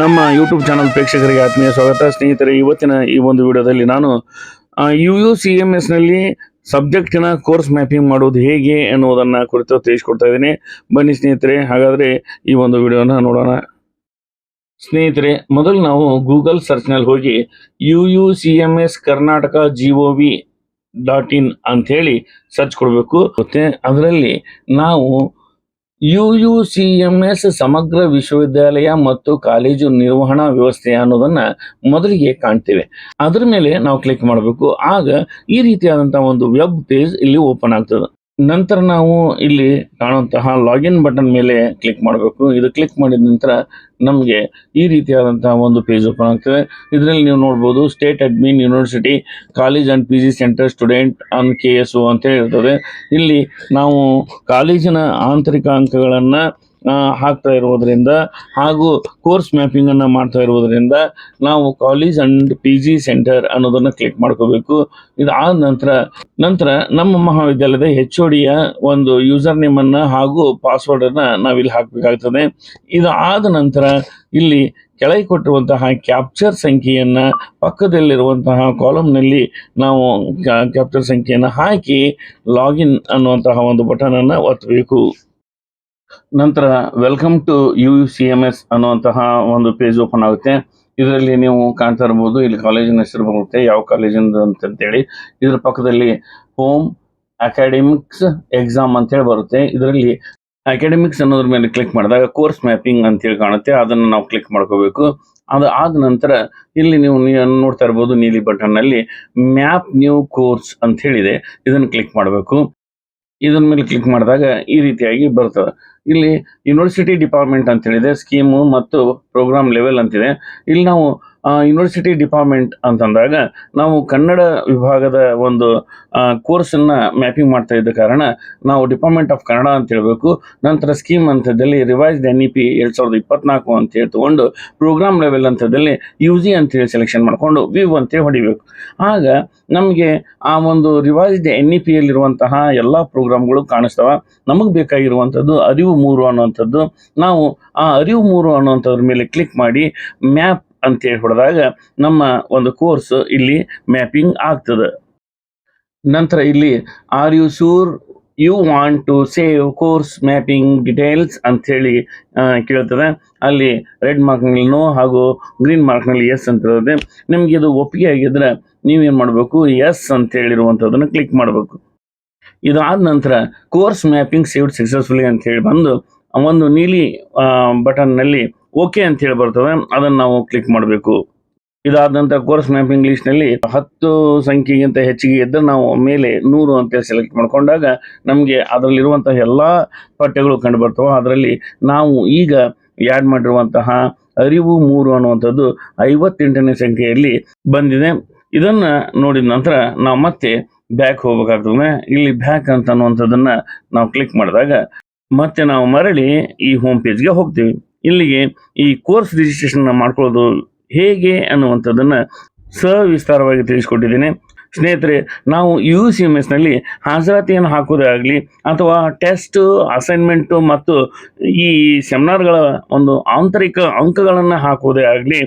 ನಮ್ಮ YouTube channel ಪ್ರೇಕ್ಷಕರಿಗೆ ಆತ್ಮೀಯ ಸ್ವಾಗತ. ಸ್ನೇಹಿತರೆ, ಇವತ್ತಿನ ಈ ಒಂದು ವಿಡಿಯೋದಲ್ಲಿ ನಾನು ಯು ಯು ಸಿ ಎಂ ಎಸ್ನಲ್ಲಿ ಸಬ್ಜೆಕ್ಟಿನ ಕೋರ್ಸ್ ಮ್ಯಾಪಿಂಗ್ ಮಾಡೋದು ಹೇಗೆ ಎನ್ನುವುದನ್ನು ಕುರಿತು ತಿಳಿಸ್ಕೊಡ್ತಾ ಇದ್ದೀನಿ. ಬನ್ನಿ ಸ್ನೇಹಿತರೆ, ಹಾಗಾದರೆ ಈ ಒಂದು ವಿಡಿಯೋನ ನೋಡೋಣ. ಸ್ನೇಹಿತರೆ, ಮೊದಲು ನಾವು ಗೂಗಲ್ ಸರ್ಚ್ನಲ್ಲಿ ಹೋಗಿ U U C M S Karnataka G O V dot in ಅಂಥೇಳಿ ಸರ್ಚ್ ಕೊಡಬೇಕು. ಮತ್ತೆ ಅದರಲ್ಲಿ ನಾವು U U C M S ಸಮಗ್ರ ವಿಶ್ವವಿದ್ಯಾಲಯ ಮತ್ತು ಕಾಲೇಜು ನಿರ್ವಹಣಾ ವ್ಯವಸ್ಥೆ ಅನ್ನೋದನ್ನ ಮೊದಲಿಗೆ ಕಾಣ್ತೇವೆ. ಅದರ ಮೇಲೆ ನಾವು ಕ್ಲಿಕ್ ಮಾಡಬೇಕು. ಆಗ ಈ ರೀತಿಯಾದಂತಹ ಒಂದು ವೆಬ್ ಪೇಜ್ ಇಲ್ಲಿ ಓಪನ್ ಆಗ್ತದೆ. ನಂತರ ನಾವು ಇಲ್ಲಿ ಕಾಣುವಂತಹ ಲಾಗಿನ್ ಬಟನ್ ಮೇಲೆ ಕ್ಲಿಕ್ ಮಾಡಬೇಕು. ಇದು ಕ್ಲಿಕ್ ಮಾಡಿದ ನಂತರ ನಮಗೆ ಈ ರೀತಿಯಾದಂತಹ ಒಂದು ಪೇಜ್ ಓಪನ್ ಆಗ್ತದೆ. ಇದರಲ್ಲಿ ನೀವು ನೋಡ್ಬೋದು state admin university college and P G centre student on K S ಅಂತ ಇರ್ತದೆ ಇಲ್ಲಿ ನಾವು ಕಾಲೇಜಿನ ಆಂತರಿಕ ಅಂಕಗಳನ್ನು ಹಾಕ್ತಾ ಇರುವುದರಿಂದ ಹಾಗೂ ಕೋರ್ಸ್ ಮ್ಯಾಪಿಂಗ್ ಅನ್ನ ಮಾಡ್ತಾ ಇರುವುದರಿಂದ ನಾವು college and P G centre ಅನ್ನೋದನ್ನ ಕ್ಲಿಕ್ ಮಾಡ್ಕೋಬೇಕು. ಇದಾದ ನಂತರ ನಂತರ ನಮ್ಮ ಮಹಾವಿದ್ಯಾಲಯದ ಹೆಚ್ ಡಿಯ ಒಂದು ಯೂಸರ್ ನೇಮ್ ಅನ್ನ ಹಾಗೂ ಪಾಸ್ವರ್ಡ್ ಅನ್ನ ನಾವಿಲ್ಲಿ ಹಾಕಬೇಕಾಗ್ತದೆ. ಇದು ಆದ ನಂತರ ಇಲ್ಲಿ ಕೆಳಗೆ ಕೊಟ್ಟಿರುವಂತಹ ಕ್ಯಾಪ್ಚರ್ ಸಂಖ್ಯೆಯನ್ನ ಪಕ್ಕದಲ್ಲಿರುವಂತಹ ಕಾಲಮ್ನಲ್ಲಿ ನಾವು ಕ್ಯಾಪ್ಚರ್ ಸಂಖ್ಯೆಯನ್ನು ಹಾಕಿ ಲಾಗಿನ್ ಅನ್ನುವಂತಹ ಒಂದು ಬಟನ್ ಅನ್ನ ಒತ್ತಬೇಕು ನಂತರ welcome to U C M S ಅನ್ನುವಂತಹ ಒಂದು ಪೇಜ್ ಓಪನ್ ಆಗುತ್ತೆ. ಇದರಲ್ಲಿ ನೀವು ಕಾಣ್ತಾ ಇರ್ಬೋದು ಇಲ್ಲಿ ಕಾಲೇಜಿನ ಹೆಸರು ಬರುತ್ತೆ, ಯಾವ ಕಾಲೇಜಿಂದ ಅಂತಂತೇಳಿ. ಇದ್ರ ಪಕ್ಕದಲ್ಲಿ ಹೋಮ್ ಅಕಾಡೆಮಿಕ್ಸ್ ಎಕ್ಸಾಮ್ ಅಂತೇಳಿ ಬರುತ್ತೆ. ಇದರಲ್ಲಿ ಅಕಾಡೆಮಿಕ್ಸ್ ಅನ್ನೋದ್ರ ಮೇಲೆ ಕ್ಲಿಕ್ ಮಾಡಿದಾಗ ಕೋರ್ಸ್ ಮ್ಯಾಪಿಂಗ್ ಅಂತೇಳಿ ಕಾಣುತ್ತೆ. ಅದನ್ನು ನಾವು ಕ್ಲಿಕ್ ಮಾಡ್ಕೋಬೇಕು. ಅದು ಆದ ನಂತರ ಇಲ್ಲಿ ನೀವು ನೋಡ್ತಾ ಇರ್ಬೋದು ನೀಲಿ ಬಟನ್ನಲ್ಲಿ ಮ್ಯಾಪ್ ನ್ಯೂ ಕೋರ್ಸ್ ಅಂತ ಹೇಳಿದೆ. ಇದನ್ನು ಕ್ಲಿಕ್ ಮಾಡಬೇಕು. ಇದನ್ನ ಮೇಲೆ ಕ್ಲಿಕ್ ಮಾಡಿದಾಗ ಈ ರೀತಿಯಾಗಿ ಬರ್ತದೆ. ಇಲ್ಲಿ ಯೂನಿವರ್ಸಿಟಿ ಡಿಪಾರ್ಟ್ಮೆಂಟ್ ಅಂತ ಹೇಳಿದೆ ಸ್ಕೀಮು ಮತ್ತು ಪ್ರೋಗ್ರಾಮ್ ಲೆವೆಲ್ ಅಂತಿದೆ. ಇಲ್ಲಿ ನಾವು ಯೂನಿವರ್ಸಿಟಿ ಡಿಪಾರ್ಟ್ಮೆಂಟ್ ಅಂತಂದಾಗ ನಾವು ಕನ್ನಡ ವಿಭಾಗದ ಒಂದು ಕೋರ್ಸನ್ನ ಮ್ಯಾಪಿಂಗ್ ಮಾಡ್ತಾ ಇದ್ದ ಕಾರಣ ನಾವು ಡಿಪಾರ್ಟ್ಮೆಂಟ್ ಆಫ್ ಕನ್ನಡ ಅಂತ ಹೇಳಬೇಕು. ನಂತರ ಸ್ಕೀಮ್ ಅಂತದಲ್ಲಿ ರಿವೈಸ್ಡ್ ಎನ್ ಇ ಪಿ ಎರಡು ಸಾವಿರದ ಇಪ್ಪತ್ನಾಲ್ಕು ಅಂತ ಹೇಳಿ ತಗೊಂಡು ಪ್ರೋಗ್ರಾಮ್ ಲೆವೆಲ್ ಅಂತದಲ್ಲಿ ಯು ಜಿ ಅಂತೇಳಿ ಸೆಲೆಕ್ಷನ್ ಮಾಡಿಕೊಂಡು ವಿವ್ ಅಂತೇಳಿ ಹೊಡಿಬೇಕು. ಆಗ ನಮಗೆ ಆ ಒಂದು ರಿವೈಸ್ಡ್ ಎನ್ ಇ ಪಿಯಲ್ಲಿರುವಂತಹ ಎಲ್ಲ ಪ್ರೋಗ್ರಾಮ್ಗಳು ಕಾಣಿಸ್ತವ. ನಮಗೆ ಬೇಕಾಗಿರುವಂಥದ್ದು ಅರಿವು ಮೂರು ಅನ್ನುವಂಥದ್ದು. ನಾವು ಆ ಅರಿವು ಮೂರು ಅನ್ನುವಂಥದ್ರ ಮೇಲೆ ಕ್ಲಿಕ್ ಮಾಡಿ ಮ್ಯಾಪ್ ಅಂತೇಳಿ ಹೊಡೆದಾಗ ನಮ್ಮ ಒಂದು ಕೋರ್ಸ್ ಇಲ್ಲಿ ಮ್ಯಾಪಿಂಗ್ ಆಗ್ತದೆ. ನಂತರ ಇಲ್ಲಿ are you sure you want to save course mapping details ಅಂಥೇಳಿ ಕೇಳ್ತದೆ. ಅಲ್ಲಿ ರೆಡ್ ಮಾರ್ಕ್ನಲ್ಲಿ ನೋ ಹಾಗೂ ಗ್ರೀನ್ ಮಾರ್ಕ್ನಲ್ಲಿ ಎಸ್ ಅಂತ ಇರುತ್ತೆ ನಿಮಗೆ ಇದು ಒಪ್ಪಿಗೆ ಆಗಿದ್ರೆ ನೀವೇನು ಮಾಡಬೇಕು? ಎಸ್ ಅಂತ ಹೇಳಿರುವಂಥದ್ದನ್ನು ಕ್ಲಿಕ್ ಮಾಡಬೇಕು. ಇದಾದ ನಂತರ ಕೋರ್ಸ್ ಮ್ಯಾಪಿಂಗ್ ಸೇವ್ಡ್ ಸಕ್ಸಸ್ಫುಲಿ ಅಂತ ಹೇಳಿ ಬಂದು ಒಂದು ನೀಲಿ ಬಟನ್ನಲ್ಲಿ ಓಕೆ ಅಂತ ಹೇಳಿ ಬರ್ತದೆ ಅದನ್ನು ನಾವು ಕ್ಲಿಕ್ ಮಾಡಬೇಕು. ಇದಾದ ನಂತರ ಕೋರ್ಸ್ ಮ್ಯಾಪ್ ಇಂಗ್ಲೀಷ್ನಲ್ಲಿ ಹತ್ತು ಸಂಖ್ಯೆಗಿಂತ ಹೆಚ್ಚಿಗೆ ಇದ್ದರೆ ನಾವು ಮೇಲೆ ನೂರು ಅಂತ ಸೆಲೆಕ್ಟ್ ಮಾಡ್ಕೊಂಡಾಗ ನಮಗೆ ಅದರಲ್ಲಿರುವಂತಹ ಎಲ್ಲ ಪಠ್ಯಗಳು ಕಂಡು ಬರ್ತವೆ ಅದರಲ್ಲಿ ನಾವು ಈಗ ಆ್ಯಡ್ ಮಾಡಿರುವಂತಹ ಅರಿವು ಮೂರು ಅನ್ನುವಂಥದ್ದು ಐವತ್ತೆಂಟನೇ ಸಂಖ್ಯೆಯಲ್ಲಿ ಬಂದಿದೆ. ಇದನ್ನು ನೋಡಿದ ನಂತರ ನಾವು ಮತ್ತೆ ಬ್ಯಾಕ್ ಹೋಗ್ಬೇಕಾಗ್ತದೆ. ಇಲ್ಲಿ ಬ್ಯಾಕ್ ಅಂತ ಅನ್ನುವಂಥದ್ದನ್ನು ನಾವು ಕ್ಲಿಕ್ ಮಾಡಿದಾಗ ಮತ್ತೆ ನಾವು ಮರಳಿ ಈ ಹೋಮ್ ಪೇಜ್ಗೆ ಹೋಗ್ತೀವಿ. ಇಲ್ಲಿಗೆ ಈ ಕೋರ್ಸ್ ರಿಜಿಸ್ಟ್ರೇಷನ್ ಮಾಡ್ಕೊಳ್ಳೋದು ಹೇಗೆ ಅನ್ನುವಂಥದ್ದನ್ನು ಸವಿಸ್ತಾರವಾಗಿ ತಿಳಿಸ್ಕೊಟ್ಟಿದ್ದೀನಿ. ಸ್ನೇಹಿತರೆ, ನಾವು ಯು ಸಿ ಎಂ ಎಸ್ನಲ್ಲಿ ಹಾಜರಾತಿಯನ್ನು ಹಾಕೋದೇ ಆಗಲಿ ಅಥವಾ ಟೆಸ್ಟು ಅಸೈನ್ಮೆಂಟು ಮತ್ತು ಈ ಸೆಮಿನಾರ್ಗಳ ಒಂದು ಆಂತರಿಕ ಅಂಕಗಳನ್ನು ಹಾಕೋದೇ ಆಗಲಿ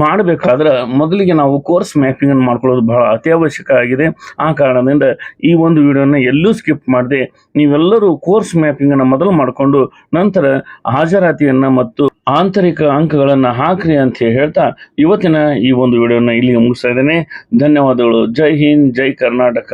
ಮಾಡಬೇಕಾದ್ರೆ ಮೊದಲಿಗೆ ನಾವು ಕೋರ್ಸ್ ಮ್ಯಾಪಿಂಗ್ ಅನ್ನು ಮಾಡ್ಕೊಳ್ಳೋದು ಬಹಳ ಅತ್ಯವಶ್ಯಕ ಆಗಿದೆ. ಆ ಕಾರಣದಿಂದ ಈ ಒಂದು ವಿಡಿಯೋನ ಎಲ್ಲೂ ಸ್ಕಿಪ್ ಮಾಡದೆ ನೀವೆಲ್ಲರೂ ಕೋರ್ಸ್ ಮ್ಯಾಪಿಂಗ್ ಅನ್ನು ಮೊದಲು ಮಾಡಿಕೊಂಡು ನಂತರ ಹಾಜರಾತಿಯನ್ನ ಮತ್ತು ಆಂತರಿಕ ಅಂಕಗಳನ್ನು ಹಾಕ್ರಿ ಅಂತ ಹೇಳಿ ಹೇಳ್ತಾ ಇವತ್ತಿನ ಈ ಒಂದು ವಿಡಿಯೋನ ಇಲ್ಲಿ ಮುಗಿಸ್ತಾ ಇದ್ದೇನೆ. ಧನ್ಯವಾದಗಳು. ಜೈ ಹಿಂದ್, ಜೈ ಕರ್ನಾಟಕ.